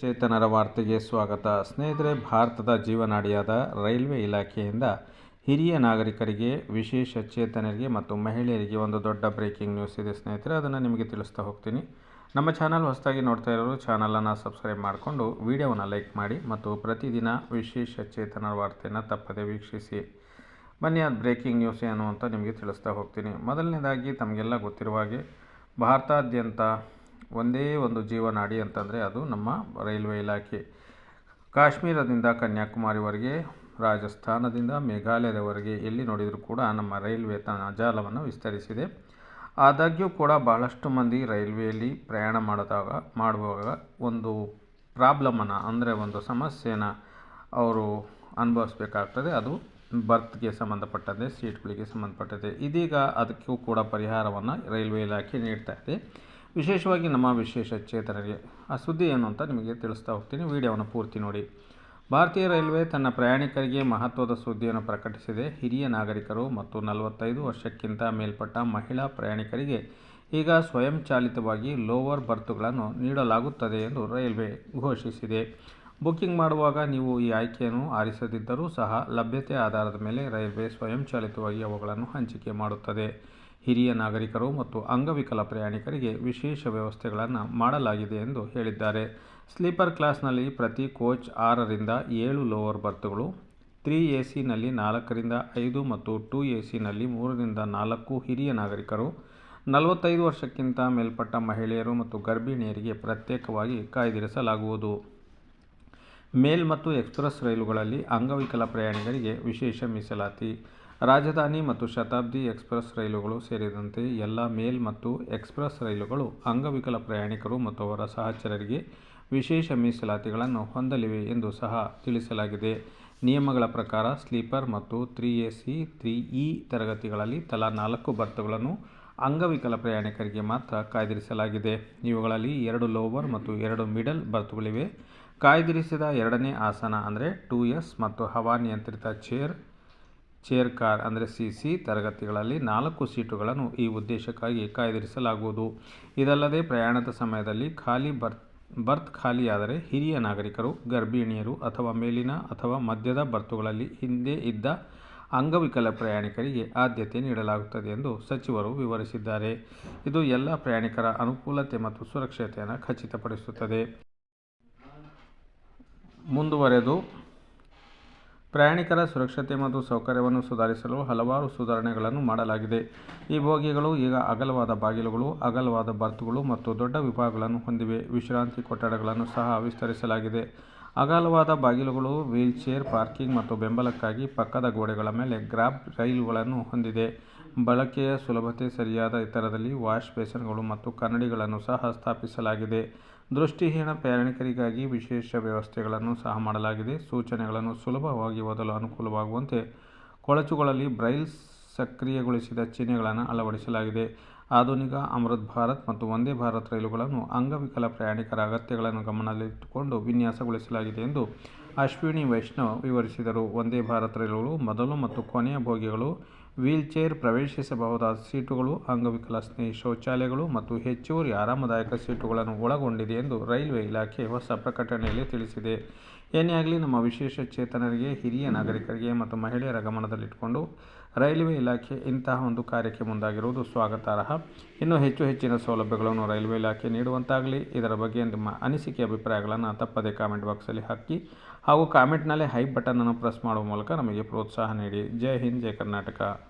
ಚೇತನರ ವಾರ್ತೆಗೆ ಸ್ವಾಗತ. ಸ್ನೇಹಿತರೆ, ಭಾರತದ ಜೀವನಾಡಿಯಾದ ರೈಲ್ವೆ ಇಲಾಖೆಯಿಂದ ಹಿರಿಯ ನಾಗರಿಕರಿಗೆ, ವಿಶೇಷ ಚೇತನರಿಗೆ ಮತ್ತು ಮಹಿಳೆಯರಿಗೆ ಒಂದು ದೊಡ್ಡ ಬ್ರೇಕಿಂಗ್ ನ್ಯೂಸ್ ಇದೆ ಸ್ನೇಹಿತರೆ. ಅದನ್ನು ನಿಮಗೆ ತಿಳಿಸ್ತಾ ಹೋಗ್ತೀನಿ. ನಮ್ಮ ಚಾನಲ್ ಹೊಸದಾಗಿ ನೋಡ್ತಾ ಇರೋರು, ಚಾನಲನ್ನು ಸಬ್ಸ್ಕ್ರೈಬ್ ಮಾಡಿಕೊಂಡು ವಿಡಿಯೋವನ್ನು ಲೈಕ್ ಮಾಡಿ ಮತ್ತು ಪ್ರತಿದಿನ ವಿಶೇಷ ಚೇತನರ ವಾರ್ತೆಯನ್ನು ತಪ್ಪದೆ ವೀಕ್ಷಿಸಿ. ಬನ್ನಿ, ಅದು ಬ್ರೇಕಿಂಗ್ ನ್ಯೂಸ್ ಏನು ಅಂತ ನಿಮಗೆ ತಿಳಿಸ್ತಾ ಹೋಗ್ತೀನಿ. ಮೊದಲನೇದಾಗಿ, ತಮಗೆಲ್ಲ ಗೊತ್ತಿರುವ ಹಾಗೆ, ಭಾರತಾದ್ಯಂತ ಒಂದೇ ಒಂದು ಜೀವನಾಡಿ ಅಂತಂದರೆ ಅದು ನಮ್ಮ ರೈಲ್ವೆ ಇಲಾಖೆ. ಕಾಶ್ಮೀರದಿಂದ ಕನ್ಯಾಕುಮಾರಿವರೆಗೆ, ರಾಜಸ್ಥಾನದಿಂದ ಮೇಘಾಲಯದವರೆಗೆ ಎಲ್ಲಿ ನೋಡಿದರೂ ಕೂಡ ನಮ್ಮ ರೈಲ್ವೆ ತನ್ನ ಜಾಲವನ್ನು ವಿಸ್ತರಿಸಿದೆ. ಆದಾಗ್ಯೂ ಕೂಡ ಬಹಳಷ್ಟು ಮಂದಿ ರೈಲ್ವೆಯಲ್ಲಿ ಪ್ರಯಾಣ ಮಾಡಿದಾಗ, ಮಾಡುವಾಗ ಒಂದು ಪ್ರಾಬ್ಲಮನ್ನು ಅಂದರೆ ಒಂದು ಸಮಸ್ಯೆನ ಅವರು ಅನುಭವಿಸ್ಬೇಕಾಗ್ತದೆ. ಅದು ಬರ್ತ್ಗೆ ಸಂಬಂಧಪಟ್ಟಂತೆ ಸೀಟ್ಗಳಿಗೆ ಸಂಬಂಧಪಟ್ಟದೆ ಇದೀಗ ಅದಕ್ಕೂ ಕೂಡ ಪರಿಹಾರವನ್ನು ರೈಲ್ವೆ ಇಲಾಖೆ ನೀಡ್ತಾ ಇದೆ. ವಿಶೇಷವಾಗಿ ನಮ್ಮ ವಿಶೇಷ ಚೇತನರಿಗೆ ಆ ಸುದ್ದಿ ಏನು ಅಂತ ನಿಮಗೆ ತಿಳಿಸ್ತಾ ಹೋಗ್ತೀನಿ. ವಿಡಿಯೋವನ್ನು ಪೂರ್ತಿ ನೋಡಿ. ಭಾರತೀಯ ರೈಲ್ವೆ ತನ್ನ ಪ್ರಯಾಣಿಕರಿಗೆ ಮಹತ್ವದ ಸುದ್ದಿಯನ್ನು ಪ್ರಕಟಿಸಿದೆ. ಹಿರಿಯ ನಾಗರಿಕರು ಮತ್ತು ನಲವತ್ತೈದು ವರ್ಷಕ್ಕಿಂತ ಮೇಲ್ಪಟ್ಟ ಮಹಿಳಾ ಪ್ರಯಾಣಿಕರಿಗೆ ಈಗ ಸ್ವಯಂಚಾಲಿತವಾಗಿ ಲೋವರ್ ಬರ್ತುಗಳನ್ನು ನೀಡಲಾಗುತ್ತದೆ ಎಂದು ರೈಲ್ವೆ ಘೋಷಿಸಿದೆ. ಬುಕ್ಕಿಂಗ್ ಮಾಡುವಾಗ ನೀವು ಈ ಆಯ್ಕೆಯನ್ನು ಆರಿಸದಿದ್ದರೂ ಸಹ ಲಭ್ಯತೆ ಆಧಾರದ ಮೇಲೆ ರೈಲ್ವೆ ಸ್ವಯಂಚಾಲಿತವಾಗಿ ಅವುಗಳನ್ನು ಹಂಚಿಕೆ ಮಾಡುತ್ತದೆ. ಹಿರಿಯ ನಾಗರಿಕರು ಮತ್ತು ಅಂಗವಿಕಲ ಪ್ರಯಾಣಿಕರಿಗೆ ವಿಶೇಷ ವ್ಯವಸ್ಥೆಗಳನ್ನು ಮಾಡಲಾಗಿದೆ ಎಂದು ಹೇಳಿದ್ದಾರೆ. ಸ್ಲೀಪರ್ ಕ್ಲಾಸ್ನಲ್ಲಿ ಪ್ರತಿ ಕೋಚ್ ಆರರಿಂದ ಏಳು ಲೋವರ್ ಬರ್ತ್ಗಳು, ತ್ರೀ ಎ ಸಿನಲ್ಲಿ ನಾಲ್ಕರಿಂದ ಐದು ಮತ್ತು ಟೂ ಎ ಸಿನಲ್ಲಿ ಮೂರರಿಂದ ನಾಲ್ಕು ಹಿರಿಯ ನಾಗರಿಕರು, ನಲವತ್ತೈದು ವರ್ಷಕ್ಕಿಂತ ಮೇಲ್ಪಟ್ಟ ಮಹಿಳೆಯರು ಮತ್ತು ಗರ್ಭಿಣಿಯರಿಗೆ ಪ್ರತ್ಯೇಕವಾಗಿ ಕಾಯ್ದಿರಿಸಲಾಗುವುದು. ಮೇಲ್ ಮತ್ತು ಎಕ್ಸ್ಪ್ರೆಸ್ ರೈಲುಗಳಲ್ಲಿ ಅಂಗವಿಕಲ ಪ್ರಯಾಣಿಕರಿಗೆ ವಿಶೇಷ ಮೀಸಲಾತಿ ರಾಜಧಾನಿ ಮತ್ತು ಶತಾಬ್ದಿ ಎಕ್ಸ್ಪ್ರೆಸ್ ರೈಲುಗಳು ಸೇರಿದಂತೆ ಎಲ್ಲ ಮೇಲ್ ಮತ್ತು ಎಕ್ಸ್ಪ್ರೆಸ್ ರೈಲುಗಳು ಅಂಗವಿಕಲ ಪ್ರಯಾಣಿಕರು ಮತ್ತು ಅವರ ಸಹಚರರಿಗೆ ವಿಶೇಷ ಮೀಸಲಾತಿಗಳನ್ನು ಹೊಂದಲಿವೆ ಎಂದು ಸಹ ತಿಳಿಸಲಾಗಿದೆ. ನಿಯಮಗಳ ಪ್ರಕಾರ ಸ್ಲೀಪರ್ ಮತ್ತು three A C, three E ತರಗತಿಗಳಲ್ಲಿ ತಲಾ ನಾಲ್ಕು ಬರ್ತುಗಳನ್ನು ಅಂಗವಿಕಲ ಪ್ರಯಾಣಿಕರಿಗೆ ಮಾತ್ರ ಕಾಯ್ದಿರಿಸಲಾಗಿದೆ. ಇವುಗಳಲ್ಲಿ ಎರಡು ಲೋವರ್ ಮತ್ತು ಎರಡು ಮಿಡಲ್ ಬರ್ತುಗಳಿವೆ. ಕಾಯ್ದಿರಿಸಿದ ಎರಡನೇ ಆಸನ ಅಂದರೆ ಟೂ ಎಸ್ ಮತ್ತು ಹವಾನಿಯಂತ್ರಿತ ಚೇರ್ ಚೇರ್ ಕಾರ್ ಅಂದರೆ ಸಿ ಸಿ ತರಗತಿಗಳಲ್ಲಿ ನಾಲ್ಕು ಸೀಟುಗಳನ್ನು ಈ ಉದ್ದೇಶಕ್ಕಾಗಿ ಕಾಯ್ದಿರಿಸಲಾಗುವುದು. ಇದಲ್ಲದೆ ಪ್ರಯಾಣದ ಸಮಯದಲ್ಲಿ ಖಾಲಿ ಬರ್ತ್ ಬರ್ತ್ ಖಾಲಿಯಾದರೆ ಹಿರಿಯ ನಾಗರಿಕರು, ಗರ್ಭಿಣಿಯರು ಅಥವಾ ಮೇಲಿನ ಅಥವಾ ಮಧ್ಯದ ಬರ್ತುಗಳಲ್ಲಿ ಹಿಂದೆ ಇದ್ದ ಅಂಗವಿಕಲ ಪ್ರಯಾಣಿಕರಿಗೆ ಆದ್ಯತೆ ನೀಡಲಾಗುತ್ತದೆ ಎಂದು ಸಚಿವರು ವಿವರಿಸಿದ್ದಾರೆ. ಇದು ಎಲ್ಲ ಪ್ರಯಾಣಿಕರ ಅನುಕೂಲತೆ ಮತ್ತು ಸುರಕ್ಷತೆಯನ್ನು ಖಚಿತಪಡಿಸುತ್ತದೆ. ಮುಂದುವರೆದು ಪ್ರಯಾಣಿಕರ ಸುರಕ್ಷತೆ ಮತ್ತು ಸೌಕರ್ಯವನ್ನು ಸುಧಾರಿಸಲು ಹಲವಾರು ಸುಧಾರಣೆಗಳನ್ನು ಮಾಡಲಾಗಿದೆ. ಈ ಬೋಗಿಗಳು ಈಗ ಅಗಲವಾದ ಬಾಗಿಲುಗಳು, ಅಗಲವಾದ ಬರ್ತ್ಗಳು ಮತ್ತು ದೊಡ್ಡ ವಿಭಾಗಗಳನ್ನು ಹೊಂದಿವೆ. ವಿಶ್ರಾಂತಿ ಕೊಠಡಗಳನ್ನು ಸಹ ವಿಸ್ತರಿಸಲಾಗಿದೆ. ಅಗಲವಾದ ಬಾಗಿಲುಗಳು ವೀಲ್ಚೇರ್ ಪಾರ್ಕಿಂಗ್ ಮತ್ತು ಬೆಂಬಲಕ್ಕಾಗಿ ಪಕ್ಕದ ಗೋಡೆಗಳ ಮೇಲೆ ಗ್ರಾಬ್ ರೈಲುಗಳನ್ನು ಹೊಂದಿದೆ. ಬಳಕೆಯ ಸುಲಭತೆ ಸರಿಯಾದ ಎತ್ತರದಲ್ಲಿ ವಾಶ್ ಬೇಸನ್ಗಳು ಮತ್ತು ಕನ್ನಡಿಗಳನ್ನು ಸಹ ಸ್ಥಾಪಿಸಲಾಗಿದೆ. ದೃಷ್ಟಿಹೀನ ಪ್ರಯಾಣಿಕರಿಗಾಗಿ ವಿಶೇಷ ವ್ಯವಸ್ಥೆಗಳನ್ನು ಸಹ ಮಾಡಲಾಗಿದೆ. ಸೂಚನೆಗಳನ್ನು ಸುಲಭವಾಗಿ ಓದಲು ಅನುಕೂಲವಾಗುವಂತೆ ಕೊಳಚುಗಳಲ್ಲಿ ಬ್ರೈಲ್ ಸಕ್ರಿಯಗೊಳಿಸಿದ ಚಿಹ್ನೆಗಳನ್ನು ಅಳವಡಿಸಲಾಗಿದೆ. ಆಧುನಿಕ ಅಮೃತ್ ಭಾರತ್ ಮತ್ತು ವಂದೇ ಭಾರತ್ ರೈಲುಗಳನ್ನು ಅಂಗವಿಕಲ ಪ್ರಯಾಣಿಕರ ಅಗತ್ಯಗಳನ್ನು ಗಮನದಲ್ಲಿಟ್ಟುಕೊಂಡು ವಿನ್ಯಾಸಗೊಳಿಸಲಾಗಿದೆ ಎಂದು ಅಶ್ವಿನಿ, ವೈಷ್ಣವ್ ವಿವರಿಸಿದರು. ವಂದೇ ಭಾರತ್ ರೈಲುಗಳು, ಮೊದಲು ಮತ್ತು ಕೊನೆಯ ಬೋಗಿಗಳು ವೀಲ್ಚೇರ್ ಪ್ರವೇಶಿಸಬಹುದಾದ ಸೀಟುಗಳು, ಅಂಗವಿಕಲ ಸ್ನೇಹಿ ಶೌಚಾಲಯಗಳು ಮತ್ತು ಹೆಚ್ಚುವರಿ ಆರಾಮದಾಯಕ ಸೀಟುಗಳನ್ನು ಒಳಗೊಂಡಿದೆ ಎಂದು ರೈಲ್ವೆ ಇಲಾಖೆ ಹೊಸ ಪ್ರಕಟಣೆಯಲ್ಲಿ ತಿಳಿಸಿದೆ. ಏನೇ ಆಗಲಿ, ನಮ್ಮ ವಿಶೇಷ ಚೇತನರಿಗೆ, ಹಿರಿಯ ನಾಗರಿಕರಿಗೆ ಮತ್ತು ಮಹಿಳೆಯರ ಗಮನದಲ್ಲಿಟ್ಟುಕೊಂಡು ರೈಲ್ವೆ ಇಲಾಖೆ ಇಂತಹ ಒಂದು ಕಾರ್ಯಕ್ಕೆ ಮುಂದಾಗಿರುವುದು ಸ್ವಾಗತಾರ್ಹ. ಇನ್ನೂ ಹೆಚ್ಚು ಹೆಚ್ಚಿನ ಸೌಲಭ್ಯಗಳನ್ನು ರೈಲ್ವೆ ಇಲಾಖೆ ನೀಡುವಂತಾಗಲಿ. ಇದರ ಬಗ್ಗೆ ನಿಮ್ಮ ಅನಿಸಿಕೆ, ಅಭಿಪ್ರಾಯಗಳನ್ನು ತಪ್ಪದೇ ಕಾಮೆಂಟ್ ಬಾಕ್ಸಲ್ಲಿ ಹಾಕಿ. ಹಾಗೂ ಕಾಮೆಂಟ್ನಲ್ಲೇ ಹೈ ಬಟನನ್ನು ಪ್ರೆಸ್ ಮಾಡುವ ಮೂಲಕ ನಮಗೆ ಪ್ರೋತ್ಸಾಹ ನೀಡಿ. ಜೈ ಹಿಂದ್, ಜೈ ಕರ್ನಾಟಕ.